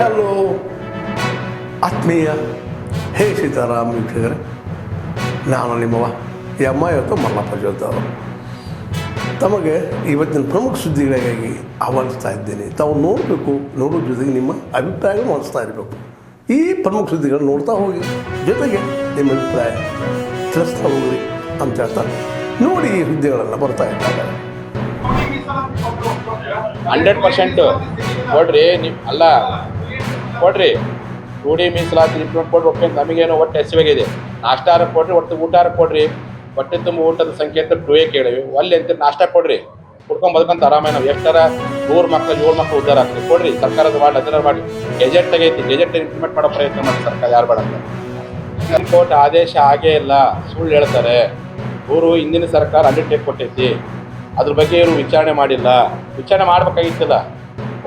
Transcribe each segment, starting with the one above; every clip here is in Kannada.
ಹಲೋ. ಆತ್ಮೀಯ, ಹೇ ಸೀತಾರಾಮ್ ವೀಕ್ಷಕರೇ, ನಾನು ನಿಮ್ಮವ ಎಮ್ಮ ಇವತ್ತು ಮಲ್ಲಪ್ಪ ಜೋತವರು ತಮಗೆ ಇವತ್ತಿನ ಪ್ರಮುಖ ಸುದ್ದಿಗಳಿಗಾಗಿ ಆಹ್ವಾನಿಸ್ತಾ ಇದ್ದೇನೆ. ತಾವು ನೋಡಬೇಕು ನೋಡೋ ಜೊತೆಗೆ ನಿಮ್ಮ ಅಭಿಪ್ರಾಯ ಮಾಡಿಸ್ತಾ ಇರಬೇಕು. ಈ ಪ್ರಮುಖ ಸುದ್ದಿಗಳನ್ನು ನೋಡ್ತಾ ಹೋಗಿ, ಜೊತೆಗೆ ನಿಮ್ಮ ಅಭಿಪ್ರಾಯ ತಿಳಿಸ್ತಾ ಹೋಗ್ರಿ ಅಂತ ಹೇಳ್ತಾರೆ ನೋಡಿ ಈ ಹುದ್ದೆಗಳೆಲ್ಲ ಬರ್ತಾ ಇದ್ದಾರೆ. ಹಂಡ್ರೆಡ್ ಪರ್ಸೆಂಟು ನೋಡ್ರಿ ನಿಮ್ಮ ಅಲ್ಲ ಕೊಡ್ರಿ. ಡಿ ಮೀಸಲಾತಿ ಇಂಪ್ರೂವ್ಮೆಂಟ್ ಕೊಡ್ಬೇಕು ನಮಗೇನು ಒಟ್ಟು ಹಸಿವಾಗಿದೆ ನಾಷ್ಟಾರ ಕೊಡ್ರಿ, ಒಟ್ಟು ಊಟ ಕೊಡ್ರಿ. ಹೊಟ್ಟೆ ತುಂಬ ಊಟದ ಸಂಖ್ಯೆ ಅಂತ ಟೂ ಎ ಕೇಳಿವಿ ಅಲ್ಲಿ ಅಂತ ನಾಷ್ಟ ಕೊಡ್ರಿ. ಕುಡ್ಕೊಂಡ್ ಬದುಕಂತ ಆರಾಮ ನಾವು ಎಷ್ಟರ ನೂರು ಮಕ್ಕಳು ಏಳು ಮಕ್ಕಳು ಉದ್ದಾರ ಆಗ್ತದೆ ಕೊಡ್ರಿ, ಸರ್ಕಾರದ ಮಾಡಿ ಅದರ ಮಾಡಿ ಗೆಜೆಟ್ ತೆಗೈತಿ ಗೆಜೆಟ್ ಇಂಪ್ಲಿಮೆಂಟ್ ಮಾಡೋ ಪ್ರಯತ್ನ ಮಾಡಿ ಸರ್ಕಾರ, ಯಾರು ಬೇಡ ಕೋರ್ಟ್ ಆದೇಶ ಆಗೇ ಇಲ್ಲ. ಸುಳ್ಳು ಹೇಳ್ತಾರೆ. ಊರು ಹಿಂದಿನ ಸರ್ಕಾರ ಅಂಡರ್ಟೇಕ್ ಕೊಟ್ಟೈತಿ. ಅದ್ರ ಬಗ್ಗೆ ಇವರು ವಿಚಾರಣೆ ಮಾಡಿಲ್ಲ. ವಿಚಾರಣೆ ಮಾಡ್ಬೇಕಾಗಿತ್ತಲ್ಲ.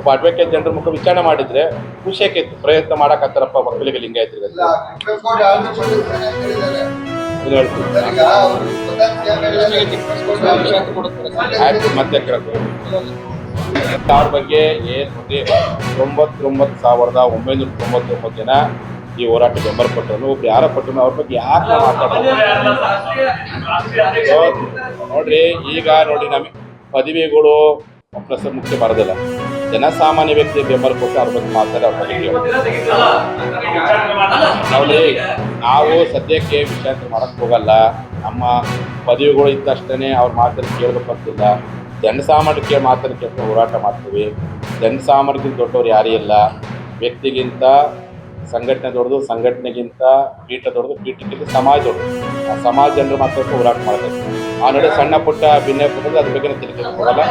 ಒಬ್ಬ ಅಡ್ವೊಕೇಟ್ ಜನರ ಮುಖ ವಿಚಾರಣೆ ಮಾಡಿದ್ರೆ ಖುಷಿ ಆಕೈತಿ ಪ್ರಯತ್ನ ಮಾಡಕತ್ತಾರಪ್ಪ ಮಕ್ಕಳಿಗೆ ಲಿಂಗಾಯತರಿಗೆ ಮತ್ತೆ ಅವ್ರ ಬಗ್ಗೆ ಏನು ನೋಡಿ ತೊಂಬತ್ತೊಂಬತ್ತು ಸಾವಿರದ ಒಂಬೈನೂರ ತೊಂಬತ್ತೊಂಬತ್ತು ಜನ ಈ ಹೋರಾಟ ಬೆಂಬಲ ಕೊಟ್ಟರು ಒಬ್ರು ಯಾರ ಕೊಟ್ಟರು ಅವ್ರ ಬಗ್ಗೆ ಯಾಕೆ ಮಾತಾಡ್ತಾರೆ ನೋಡ್ರಿ ಈಗ ನೋಡಿ ನಮಗೆ ಪದವಿಗಳು ಪ್ರಸ ಮುಖ್ಯ ಬರೋದಿಲ್ಲ. ಜನಸಾಮಾನ್ಯ ವ್ಯಕ್ತಿ ಬೆಂಬಲ ಕೊಟ್ಟು ಅವ್ರ ಬಗ್ಗೆ ಮಾತಾಡಿ ಅವ್ರ ಬಗ್ಗೆ ನೋಡಿ, ನಾವು ಸದ್ಯಕ್ಕೆ ವಿಷಯಾಂತರ ಮಾಡಕ್ ಹೋಗಲ್ಲ. ನಮ್ಮ ಪದವಿಗಳು ಇದ್ದಷ್ಟೇ ಅವ್ರ ಮಾತನ್ನು ಕೇಳಬೇಕು ಅಂತಿಲ್ಲ ಜನಸಾಮಾನ್ಯ ಕೇಳಿ ಮಾತನ್ನು ಕೇಳ್ಕೊಂಡು ಹೋರಾಟ ಮಾಡ್ತೀವಿ. ಜನಸಾಮಾನ್ಯಕ್ಕಿಂತ ದೊಡ್ಡವ್ರು ಯಾರೂ ಇಲ್ಲ. ವ್ಯಕ್ತಿಗಿಂತ ಸಂಘಟನೆ ದೊಡ್ಡದು, ಸಂಘಟನೆಗಿಂತ ಪೀಠ ದೊಡ್ಡದು ಪೀಠಕ್ಕಿಂತ ಸಮಾಜ ದೊಡ್ಡದು. ಸಮಾಜ ಜನರು ಮಾತ್ರ ಹೋರಾಟ ಮಾಡಬೇಕು. ಆ ನಡೆ ಸಣ್ಣ ಪುಟ್ಟ ಭಿನ್ನ ಪುಟ್ಟದ ಅದ್ರ ಬಗ್ಗೆ ತಿಳ್ಕೊಂಡು ಕೊಡಲ್ಲ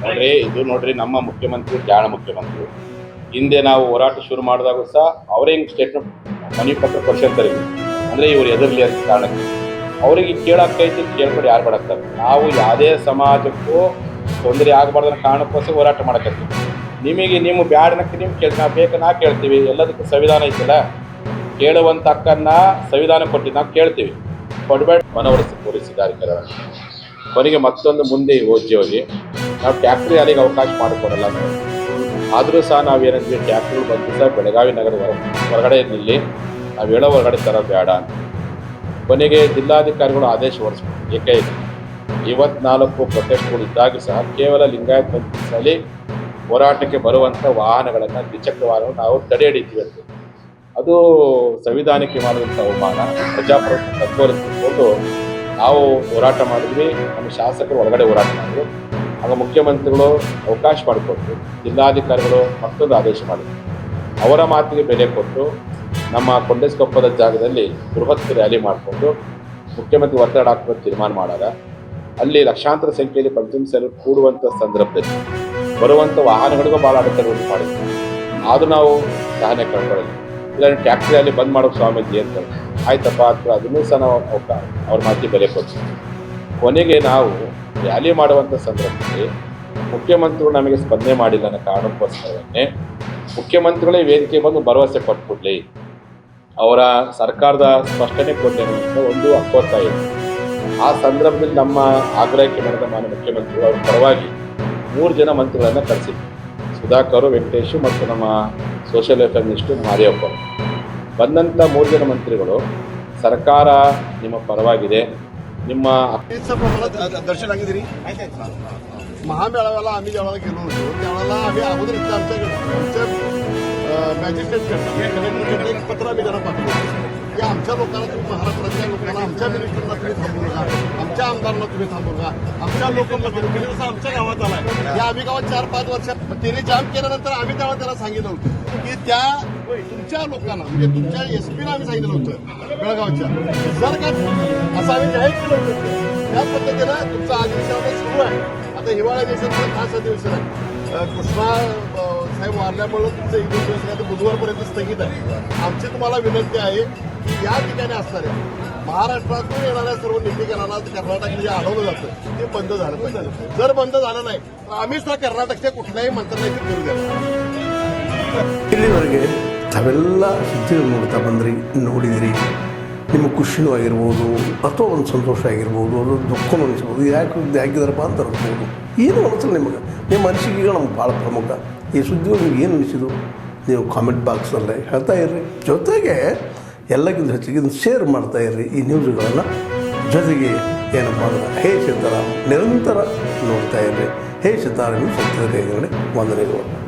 ನೋಡ್ರಿ. ಇದು ನೋಡ್ರಿ ನಮ್ಮ ಮುಖ್ಯಮಂತ್ರಿ ಜಾಣ ಮುಖ್ಯಮಂತ್ರಿ. ಹಿಂದೆ ನಾವು ಹೋರಾಟ ಶುರು ಮಾಡಿದಾಗ ಸಹ ಅವರೇ ಹಿಂಗೆ ಸ್ಟೇಟ್ಮೆಂಟ್ ಮನಿ ಪತ್ರ ಕೊಡ್ಸಿರ್ತಾರೆ. ಅಂದ್ರೆ ಇವ್ರು ಎದುರ್ಲಿ ಅಂತ ಕಾರಣಕ್ಕೆ. ಅವರಿಗೆ ಕೇಳಕ್ಕೈತಿ ಕೇಳ್ಕೊಂಡು ಯಾರು ಬಡಕ್ತಾರೆ? ನಾವು ಯಾವುದೇ ಸಮಾಜಕ್ಕೂ ತೊಂದರೆ ಆಗಬಾರ್ದು ಕಾರಣಕ್ಕೋಸ್ಕರ ಹೋರಾಟ ಮಾಡಕತ್ತೀವಿ. ನಿಮಗೆ ನಿಮ್ಮ ಬ್ಯಾಡನಕ್ಕೆ ನಿಮ್ಗೆ ಕೇಳಿ, ನಾವು ಬೇಕು ನಾ ಕೇಳ್ತೀವಿ. ಎಲ್ಲದಕ್ಕೂ ಸಂವಿಧಾನ ಐತಲ್ಲ? ಕೇಳುವಂಥ ಹಕ್ಕನ್ನ ಸಂವಿಧಾನ ಕೊಟ್ಟಿದ್ದು ನಾವು ಕೇಳ್ತೀವಿ. ಕೊಡಬೇಡ. ಮನವೊಲಿಸಿ ಪೊಲೀಸಿದ್ದಾರೆ ಕೊನೆಗೆ ಮತ್ತೊಂದು ಮುಂದೆ ಉದ್ಯೋಗಿ ನಾವು ಟ್ಯಾಕ್ಟ್ರಿ ಅಲ್ಲಿಗೆ ಅವಕಾಶ ಮಾಡಿಕೊಡಲ್ಲ ನಾವು. ಆದರೂ ಸಹ ನಾವೇನಂದ್ವಿ ಟ್ಯಾಕ್ಟ್ರಿ ಬಂದು ಸಹ ಬೆಳಗಾವಿ ನಗರ ಹೊರ, ಹೊರಗಡೆ ನಿಲ್ಲಿ ನಾವು ಹೇಳೋ ಹೊರಗಡೆ ಥರ ಬೇಡ ಅಂತ. ಕೊನೆಗೆ ಜಿಲ್ಲಾಧಿಕಾರಿಗಳು ಆದೇಶ ಹೊರಡಿಸ್ಬೇಕು ಏಕೈಕ ಇವತ್ನಾಲ್ಕು ಪ್ರೊಟೆಸ್ಟ್ಗಳು ಇದ್ದಾಗ ಸಹ ಕೇವಲ ಲಿಂಗಾಯತ್ ಪಂಚಾಯತಿಯಲ್ಲಿ ಹೋರಾಟಕ್ಕೆ ಬರುವಂಥ ವಾಹನಗಳನ್ನು ದ್ವಿಚಕ್ರ ವಾಹನಗಳು ನಾವು ತಡೆ ಅದು ಸಂವಿಧಾನಕ್ಕೆ ಮಾಡುವಂಥ ಅವಮಾನ, ಪ್ರಜಾಪ್ರಭುತ್ವ ತತ್ವರಿಸಿಕೊಂಡು ನಾವು ಹೋರಾಟ ಮಾಡಿದ್ವಿ, ನಮ್ಮ ಶಾಸಕರು ಒಳಗಡೆ ಹೋರಾಟ ಮಾಡಿದ್ರು. ಆಗ ಮುಖ್ಯಮಂತ್ರಿಗಳು ಅವಕಾಶ ಮಾಡಿಕೊಟ್ರು, ಜಿಲ್ಲಾಧಿಕಾರಿಗಳು ಮತ್ತೊಂದು ಆದೇಶ ಮಾಡಿದ್ರು. ಅವರ ಮಾತಿಗೆ ಬೆಲೆ ಕೊಟ್ಟು ನಮ್ಮ ಕೊಂಡೇಸ್ಕೊಪ್ಪದ ಜಾಗದಲ್ಲಿ ಬೃಹತ್ ರ್ಯಾಲಿ ಮಾಡಿಕೊಂಡು ಮುಖ್ಯಮಂತ್ರಿ ಒತ್ತಡ ಹಾಕುವ ತೀರ್ಮಾನ ಮಾಡಾಗ ಅಲ್ಲಿ ಲಕ್ಷಾಂತರ ಸಂಖ್ಯೆಯಲ್ಲಿ ಪಂಚಮ ಸೇರಿ ಕೂಡುವಂಥ ಸಂದರ್ಭದಲ್ಲಿ ಬರುವಂಥ ವಾಹನಗಳಿಗೂ ಭಾಳ ಅಡೆತಡೆಗಳು ಮಾಡಿದ್ವಿ ಆದರೂ ನಾವು ಸಹನೆ ಕಳ್ಕೊಳ್ಳಿ ಇಲ್ಲ ಟ್ಯಾಕ್ಟ್ರಿ ಅಲ್ಲಿ ಬಂದ್ ಮಾಡೋ ಸ್ವಾಮೀಜಿ ಅಂತ ಆಯ್ತಪ್ಪ ಅಂತ ಅದನ್ನೂ ಸಹ ನಾವು ಅವ್ರ ಮಾತಿಗೆ ಬೆಲೆ ಕೊಡ್ತೀವಿ. ಕೊನೆಗೆ ನಾವು ರ್ಯಾಲಿ ಮಾಡುವಂಥ ಸಂದರ್ಭದಲ್ಲಿ ಮುಖ್ಯಮಂತ್ರಿಗಳು ನಮಗೆ ಸ್ಪಂದನೆ ಮಾಡಿಲ್ಲ ಅನ್ನೋ ಕಾರಣಕ್ಕೋಸ್ಕರವನ್ನೇ ಮುಖ್ಯಮಂತ್ರಿಗಳೇ ವೇದಿಕೆ ಬಂದು ಭರವಸೆ ಕೊಟ್ಬಿಡ್ಲಿ. ಅವರ ಸರ್ಕಾರದ ಸ್ಪಷ್ಟನೆ ಕೊಟ್ಟೆ ಒಂದು ಒತ್ತಾಯ ಇದೆ ಆ ಸಂದರ್ಭದಲ್ಲಿ ನಮ್ಮ ಆಗ್ರಹಕ್ಕೆ ಮಾಡಿದ ಮಾನ್ಯ ಮುಖ್ಯಮಂತ್ರಿಗಳು ಅವರ ಪರವಾಗಿ ಮೂರು ಜನ ಮಂತ್ರಿಗಳನ್ನು ಕರೆಸಿದ್ವಿ ಸುಧಾಕರ್ ವೆಂಕಟೇಶು ಮತ್ತು ನಮ್ಮ ಸೋಷಿಯಲ್ ವೆಲ್ಫೇರ್ ಮಿನಿಸ್ಟರ್ ಮಾದೇವಪ್ಪ ಬಂದಂಥ ಮೂರು ಜನ ಮಂತ್ರಿಗಳು ಸರ್ಕಾರ ನಿಮ್ಮ ಪರವಾಗಿದೆ ನಿಮ್ಮ ದರ್ಶನ ಆಗಿದ್ದೀರಿ ಮಹಾಮೇಳವೆಲ್ಲ ಆಮೇಲೆ ಪತ್ರ ಆಮೇಲೆ आमच्या की आमच्या लोकांना तुम्ही महाराष्ट्रातल्या लोकांना आमच्या मिनिस्टरला तुम्ही थांबू नका. आमच्या आमदारांना तुम्ही थांबू नका. आमच्या लोकप्रतिनिधी म्हणजे जसं आमच्या गावात आलाय या आम्ही गावात चार पाच वर्षात त्याने जाम केल्यानंतर आम्ही तेव्हा त्याला सांगितलं होतं की त्या तुमच्या लोकांना म्हणजे तुमच्या एसपीला आम्ही सांगितलं होतं बेळगावच्या. जर का असं आम्ही जाहीर केलं होतं त्या पद्धतीनं तुमचा अधिवेशन सुरू आहे. आता हिवाळ्या अधिवेशन खास अधिवेशन आहे कृष्णा साहेब वारल्यामुळं तुमचं एक दिवस बुधवारपर्यंत स्थगित आहे. आमची तुम्हाला विनंती आहे की या ठिकाणी असणाऱ्या महाराष्ट्रातून येणाऱ्या सर्व निधीकरणाला कर्नाटक जे अडवलं जातं ते बंद झालं पाहिजे जर बंद झालं नाही तर आम्ही सुद्धा कर्नाटकच्या कुठल्याही मंत्रालयाची करू द्या ಇಲ್ಲಿವರೆಗೆ ತಾವೆಲ್ಲ ಸುದ್ದಿಗಳು ನೋಡ್ತಾ ಬಂದ್ರಿ ನೋಡಿದಿರಿ ನಿಮ್ಮ ಖುಷಿನೂ ಆಗಿರ್ಬೋದು ಅಥವಾ ಒಂದು ಸಂತೋಷ ಆಗಿರ್ಬೋದು ಅದು ದುಃಖನೂ ಅನಿಸ್ಬೋದು ಯಾಕೆ ಇದು ಹಾಕಿದಾರಪ್ಪ ಅಂತ ಅನ್ಸ್ಬೋದು ಏನು ಅನಿಸಲ್ಲ ನಿಮಗೆ ನಿಮ್ಮ ಅನಿಸಿಕೆಗಳು ನಮ್ಗೆ ಭಾಳ ಪ್ರಮುಖ ಈ ಸುದ್ದಿ ನಿಮ್ಗೆ ಏನು ಅನಿಸಿದು ನೀವು ಕಾಮೆಂಟ್ ಬಾಕ್ಸಲ್ಲೇ ಹೇಳ್ತಾ ಇರ್ರಿ ಜೊತೆಗೆ ಎಲ್ಲಕ್ಕಿಂತ ಹೆಚ್ಚಿಗೆ ಇದನ್ನು ಶೇರ್ ಮಾಡ್ತಾ ಇರ್ರಿ ಈ ನ್ಯೂಸ್ಗಳನ್ನು ಜೊತೆಗೆ ಏನಪ್ಪ ಅಂದ್ರೆ, ಹೇ ಸಿದ್ದಾರಾಮ್ ನಿರಂತರ ನೋಡ್ತಾ ಇರ್ರಿ. ಹೇ ಸಿದ್ದಾರಾಮ್ ಸತ್ಯದ ಕೈಗಡೆ ವಂದನೆಗಳು